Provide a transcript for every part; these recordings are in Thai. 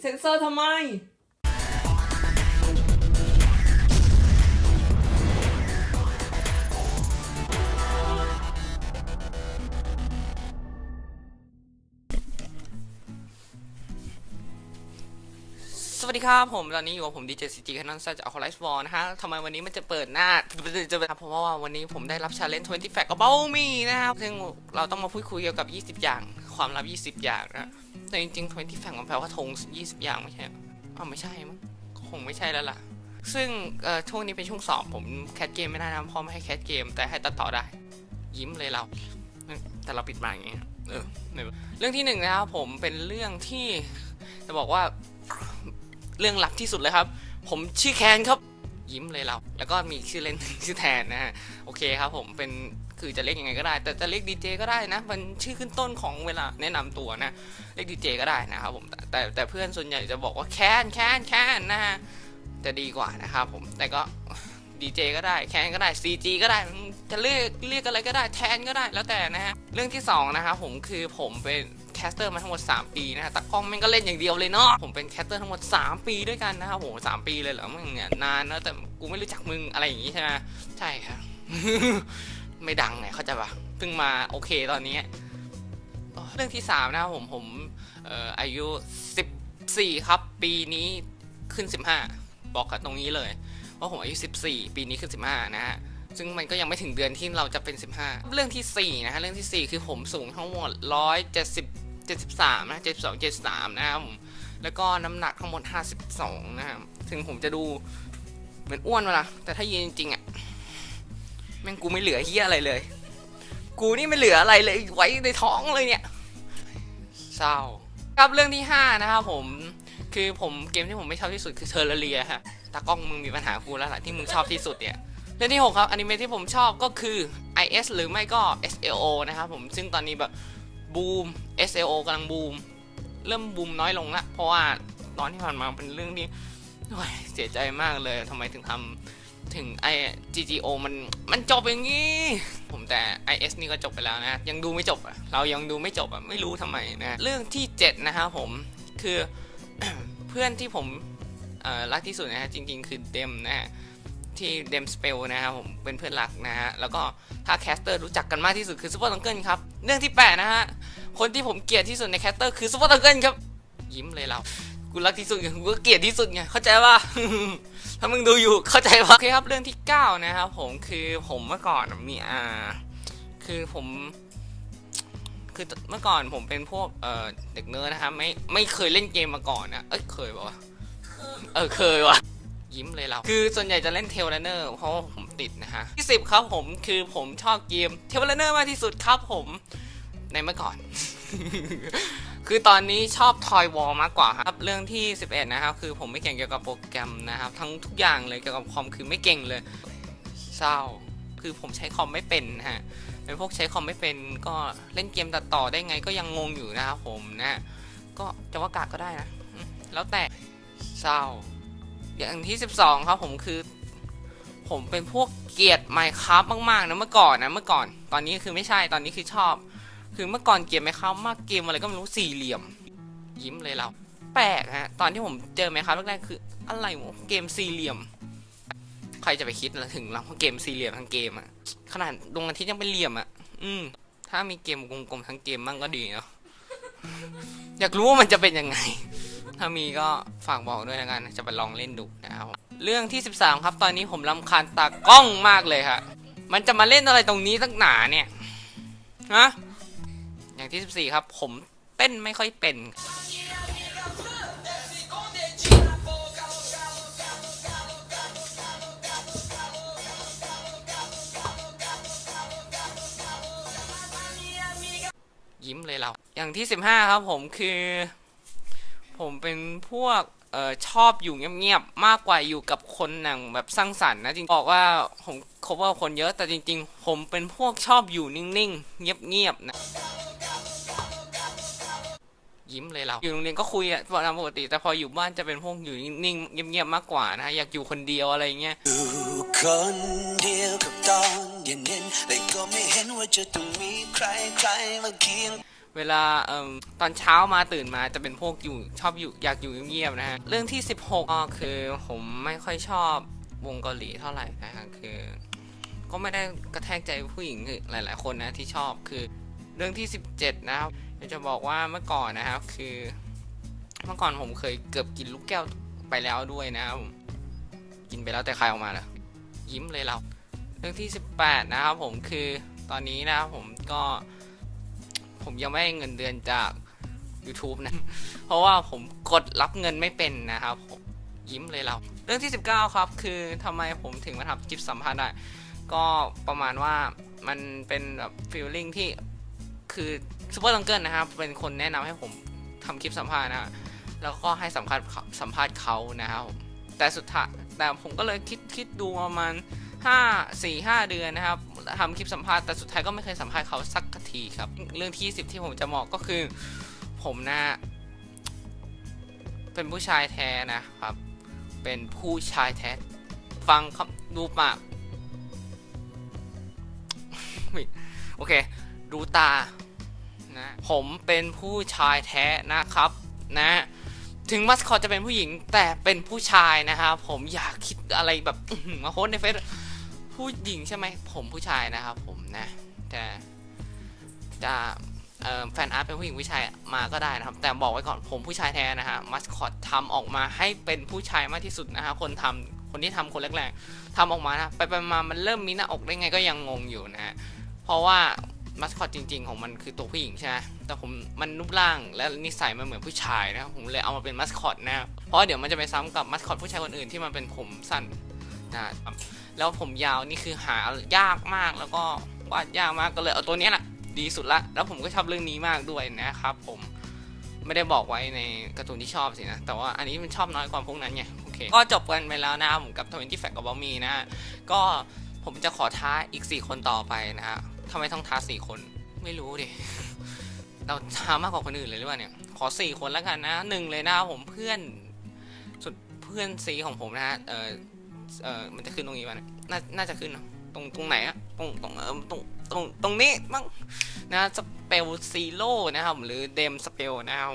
เซ็นเซอร์ทำไม สวัสดีครับผม ตอนนี้อยู่กับผมดีเจซีจีคนนอนจากอคไลฟ์บอลนะฮะทำไมวันนี้มันจะเปิดหน้าจะเป็นเพราะว่าวันนี้ผมได้รับชาเลนจ์20 Fact About Me นะครับ ซึ่งเราต้องมาพูดคุยเกี่ยวกับ 20 อย่าง ความลับ 20 อย่างนะ แต่จริงๆ20 Fact มันแปลว่าธง20 อย่างไม่ใช่เหรอไม่ใช่มั้งคงไม่ใช่แล้วล่ะ ซึ่งช่วงนี้เป็นช่วงสอบผมแคสเกมไม่ได้นะพราะไม่ให้แคสเกม แต่ให้ตัดต่อได้ ยิ้มเลยเรา แต่เราปิดมาอย่างเงี้ยเออเป็นเรื่องที่หนึ่งนะครับผมเป็นเรื่องที่จะบอกว่าเรื่องหลักที่สุดเลยครับ ผมชื่อแคนครับยิ้มเลยเรา แล้วก็มีชื่อเล่นชื่อแทนนะฮะ โอเคครับผมเป็น คือจะเรียกยังไงก็ได้ แต่จะเรียกดีเจก็ได้นะ มันชื่อขึ้นต้นของเวลาแนะนำตัวนะ เรียกดีเจก็ได้นะครับผมแต่แต่แต่เพื่อนส่วนใหญ่จะบอกว่าแคนแคนแคนนะฮะจะดีกว่านะครับผมแต่ก็ดีเจก็ได้แคนก็ได้ CG ก็ได้จะเรียกเรียกอะไรก็ได้แทนก็ได้แล้วแต่นะฮะเรื่องที่สองนะครับผมคือผมเป็นแคสเตอร์มาทั้งหมด 3 ปีนะฮะตากล้องแม่งก็เล่นอย่างเดียวเลยเนาะผมเป็นแคสเตอร์ทั้งหมด 3 ปีด้วยกันนะครับโหสามปีเลยเหรอมึงเนี่ยนานนะแต่กูไม่รู้จักมึงอะไรอย่างงี้ใช่ไหมใช่ครับ ไม่ดังไงเข้าใจปะเพิ่งมาโอเคตอนนี้ เรื่องที่3นะครับผมผมเอ่ออายุ14ครับ ปีนี้ขึ้น15บอกกันตรงนี้เลยว่าผมอายุ 14 ปีนี้ขึ้น 15 นะฮะ ซึ่งมันก็ยังไม่ถึงเดือนที่เราจะเป็น 15 เรื่องทีสี่4 นะฮะ เรื่องทีสี่ 4 คือผมสูงทั้งหมด 170 73 นะ 72 73 นะครับผมแล้วก็น้ำหนักทั้งหมด 52 นะครับ ถึงผมจะดูเหมือนอ้วนมาละแต่ถ้ายืนจริงๆอะ่ะ แม่งกูไม่เหลือเฮียอะไรเลย กูนี่ไม่เหลืออะไรเลยไว้ในท้องเลยเนี่ยเศร้าครับเรื่องที่ 5 นะครับผมคือผมเกมที่ผมไม่ชอบที่สุดคือเทอร์เรียฮะตากล้องมึงมีปัญหากูแล้วล่ะที่มึงชอบที่สุดเนี่ยเรื่องที่ 6 ครับอนิเมะที่ผมชอบก็คือ IS หรือไม่ก็ SLO นะครับผมซึ่งตอนนี้แบบบูม SLO กำลังบูม เริ่มบูมน้อยลงละเพราะว่าตอนที่ผ่านมาเป็นเรื่องที่โอ้ยเสียใจมากเลยทำไมถึงทำ ถึงไอ GGO มันมันจบอย่างนี้ ผมแต่ IS นี่ก็จบไปแล้วนะ ยังดูไม่จบอะเรายังดูไม่จบอะไม่รู้ทำไมนะเรื่องที่ 7 นะครับผมคือ เพื่อนที่ผมรักที่สุดนะฮะจริง ๆ คือเดมนะฮะที่เดมสเปลนะครับผมเป็นเพื่อนรักนะฮะแล้วก็ถ้าแคสเตอร์รู้จักกันมากที่สุดคือซูเปอร์ตังเกิลครับเรื่องที่8นะฮะคนที่ผมเกลียดที่สุดในแคสเตอร์คือซูเปอร์ตังเกิลครับยิ้มเลยเรากูรักที่สุดไงกูก็เกลียดที่สุดไงเข้าใจป่ะ ถ้ามึงดูอยู่เข้าใจป่ะโอเคครับเรื่องที่ 9 นะครับผมคือผมเมื่อก่อนมีอ่าคือผม คือเมื่อก่อนผมเป็นพวกเอ่อเด็กเนิร์ดนะครับไม่ไม่เคยเล่นเกมมาก่อนนะเอ้ยเคยปะเออเคยวะยิ้มเลยเรา คือส่วนใหญ่จะเล่นเทเลเนอร์เพราะว่าผมติดนะฮะที่สิบครับผมคือผมชอบเกมเทเลเนอร์มากที่สุดครับผมในเมื่อก่อน คือตอนนี้ชอบทอยวอลมากกว่าครับ เรื่องที่ 11 นะครับ คือผมไม่เก่งเกี่ยวกับโปรแกรมนะครับ ทั้งทุกอย่างเลยเกี่ยวกับคอมคือไม่เก่งเลยเศร้าคือผมใช้คอมไม่เป็นนะฮะเป็นพวกใช้คอมไม่เป็นก็เล่นเกมตัดต่อได้ไงก็ยังงงอยู่นะครับผมนะก็จะว่ากากก็ได้นะ แล้วแต่เศร้า อย่างที่ 12 ครับผมคือ ผมเป็นพวกเกลียดไมค์ครับมากๆนะเมื่อก่อนนะเมื่อก่อน ตอนนี้คือไม่ใช่ตอนนี้คือชอบ คือเมื่อก่อนเกลียดไมครับมากเกมอะไรก็ไม่รู้สี่เหลี่ยม ยิ้มเลยเรา แปลกฮะ ตอนที่ผมเจอไมครับแรกๆคือ อะไรวะเกมสี่เหลี่ยม ใครจะไปคิดละถึงเราเกมสี่เหลี่ยมทั้งเกมอะขนาดดวงอาทิตย์ยังเป็นเหลี่ยมอะอืม ถ้ามีเกมกลมๆทั้งเกมบ้างก็ดีเนาะอยากรู้ว่ามันจะเป็นยังไง ถ้ามีก็ฝากบอกด้วยนะกัน จะไปลองเล่นดูนะครับ เรื่องที่ 13 ครับ ตอนนี้ผมรำคาญตากล้องมากเลยค่ะมันจะมาเล่นอะไรตรงนี้ตั้งหนาเนี่ย ฮะ อย่างที่ 14 ครับ ผมเต้นไม่ค่อยเป็น ยิ้มเลยเรา อย่างที่ 15 ครับผมคือ ผมเป็นพวกออชอบอยู่เงียบๆ มากกว่าอยู่กับคนหนังแบบสร้างสรรค์นะจริงบอกว่าผมคบว่าคนเยอะแต่จริง ๆ ผมเป็นพวกชอบอยู่นิ่งๆ เงียบๆนะ ยิ้มเลยเรา อยู่โรงเรียนก็คุยอะตามปกติ แต่พออยู่บ้านจะเป็นพวกอยู่นิ่งๆเงียบๆมากกว่านะอยากอยู่คนเดียวอะไรเงี้ยอยู่คนเดียวกับตอนเย็นๆแต่ก็ไม่เห็นว่าจะต้องมีใครใครๆมาเคียงเวลาเอ่มตอนเช้ามาตื่นมาจะเป็นพวกอยู่ชอบอยู่อยากอยู่เงียบๆนะฮะ เรื่องที่ 16ก็คือผมไม่ค่อยชอบวงเกาหลีเท่าไหร่นะฮะคือ ก็ไม่ได้กระแทกใจผู้หญิงหลาย ๆ คนนะที่ชอบคือ เรื่องที่ 17 นะครับอยากจะบอกว่าเมื่อก่อนนะครับ คือเมื่อก่อนผมเคยเกือบกินลูกแก้วไปแล้วด้วยนะครับกินไปแล้วแต่ใครออกมาเล่ะยิ้มเลยเรา เรื่องที่ 18 นะครับผมคือตอนนี้นะครับผมก็ ผมยังไม่ได้เงินเดือนจาก YouTube นะ เพราะว่าผมกดรับเงินไม่เป็นนะครับยิ้มเลยเรา เรื่องที่ 19 ครับ คือทำไมผมถึงมาทำคลิปสัมภาษณ์ได้ก็ประมาณว่ามันเป็นแบบฟีลลิ่งที่ คือซูเปอร์ลังเกิลนะครับเป็นคนแนะนำให้ผมทำคลิปสัมภาษณ์นะแล้วก็ให้สัมภาษณ์เขาสัมภาษณ์เขานะครับแต่สุดท้ายแต่ผมก็เลยคิดคิดดูประมาณ5 4 5เดือนนะครับทำคลิปสัมภาษณ์แต่สุดท้ายก็ไม่เคยสัมภาษณ์เขาสักทีครับ เรื่องที่10ที่ผมจะบอกก็คือ ผมนะ เป็นผู้ชายแท้นะครับ เป็นผู้ชายแท้ ฟังคำดูปากโอเค ดูตา นะผมเป็นผู้ชายแท้นะครับนะถึงมัสคอตจะเป็นผู้หญิงแต่เป็นผู้ชายนะครับผมอยากคิดอะไรแบบมาโพสต์ในเฟซผู้หญิงใช่ไหมผมผู้ชายนะครับผมนะแต่จะแฟนอาร์ตเป็นผู้หญิงผู้ชายมาก็ได้นะครับ แต่บอกไว้ก่อนผมผู้ชายแท้นะฮะมัสคอตทำออกมาให้เป็นผู้ชายมากที่สุดนะฮะคนทำคนที่ทำคนแรกๆทำออกมานะไปไปมามันเริ่มมีหน้าอกได้ไงก็ยังงงอยู่นะฮะเพราะว่า มัสคอตจริง ๆ ของมันคือตัวผู้หญิงใช่ไหมแต่ผมมันรูปร่างและนิสัยมันเหมือนผู้ชายนะครับผมเลยเอามาเป็นมัสคอตนะเพราะเดี๋ยวมันจะไปซ้ำกับมัสคอตผู้ชายคนอื่นที่มันเป็นผมสั้นนะครับแล้วผมยาวนี่คือหายากมากแล้วก็วาดยากมากก็เลยเอาตัวนี้แหละดีสุดละ แล้วผมก็ชอบเรื่องนี้มากด้วยนะครับผมไม่ได้บอกไว้ในการ์ตูนที่ชอบสินะ แต่ว่าอันนี้มันชอบน้อยกว่าพวกนั้นไงโอเค ก็จบกันไปแล้วนะผมกับทวินที่แฟกกับบอมมีนะฮะก็ผมจะขอท้าอีก 4 คนต่อไปนะฮะ ทำไมต้องท้า4คน ไม่รู้ดิ เราท้ามากกว่าคนอื่นเลยหรือเปล่าเนี่ย ขอ4คนแล้วกันนะหนึ่งเลยนะผมเพื่อน สุดเพื่อนซีของผมนะฮะ เออเออมันจะขึ้นตรงนี้ป่ะเนี่ยน่าน่าจะขึ้นเนอะตรงตรงไหนอะตรงตรงเออตรงตรงตรงนี้มั้งนะสเปลซีโร่นะครับหรือเดมสเปลนะครับ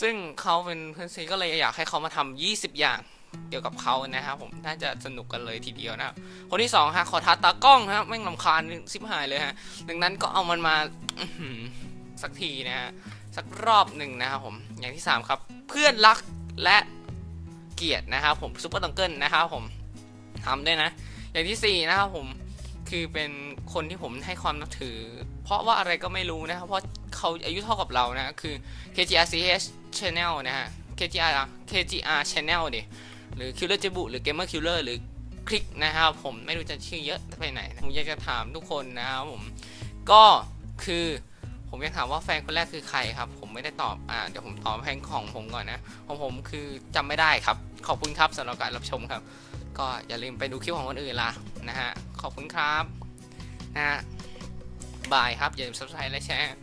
ซึ่งเขาเป็นเพื่อนซีก็เลยอยากให้เขามาทำ20 อย่าง เกี่ยวกับเขานะครับผมน่าจะสนุกกันเลยทีเดียวนะครับคนที่สองฮะขอท้าตากล้องครับแม่งลำคาญซิบหายเลยฮะดังนั้นก็เอามันมาสักทีนะฮะสักรอบหนึ่งนะครับผมอย่างที่สามครับ เพื่อนรักและเกลียดนะครับผมซุปเปอร์ตังเกิลนะครับผมทำด้วยนะ อย่างที่สี่นะครับผมคือเป็นคนที่ผมให้ความนับถือ เพราะว่าอะไรก็ไม่รู้นะครับเพราะเขาอายุเท่ากับเรานะคือ KGRCH Channel นะฮะ KGR KGR Channel ดิ หรือ Killer จิบุหรือ Gamer Killer หรือคลิกนะครับผมไม่รู้จะชื่อเยอะไปไหนผมอยากจะถามทุกคนนะครับผมก็คือผมอยากถามว่าแฟนคนแรกคือใครครับ ผมไม่ได้ตอบอ่าเดี๋ยวผมตอบแฟนของผมก่อนนะของผมคือจำไม่ได้ครับ ขอบคุณครับสำหรับการรับชมครับ ก็อย่าลืมไปดูคลิปของคนอื่นละนะฮะขอบคุณครับนะฮะบายครับอย่าลืม subscribe และแชร์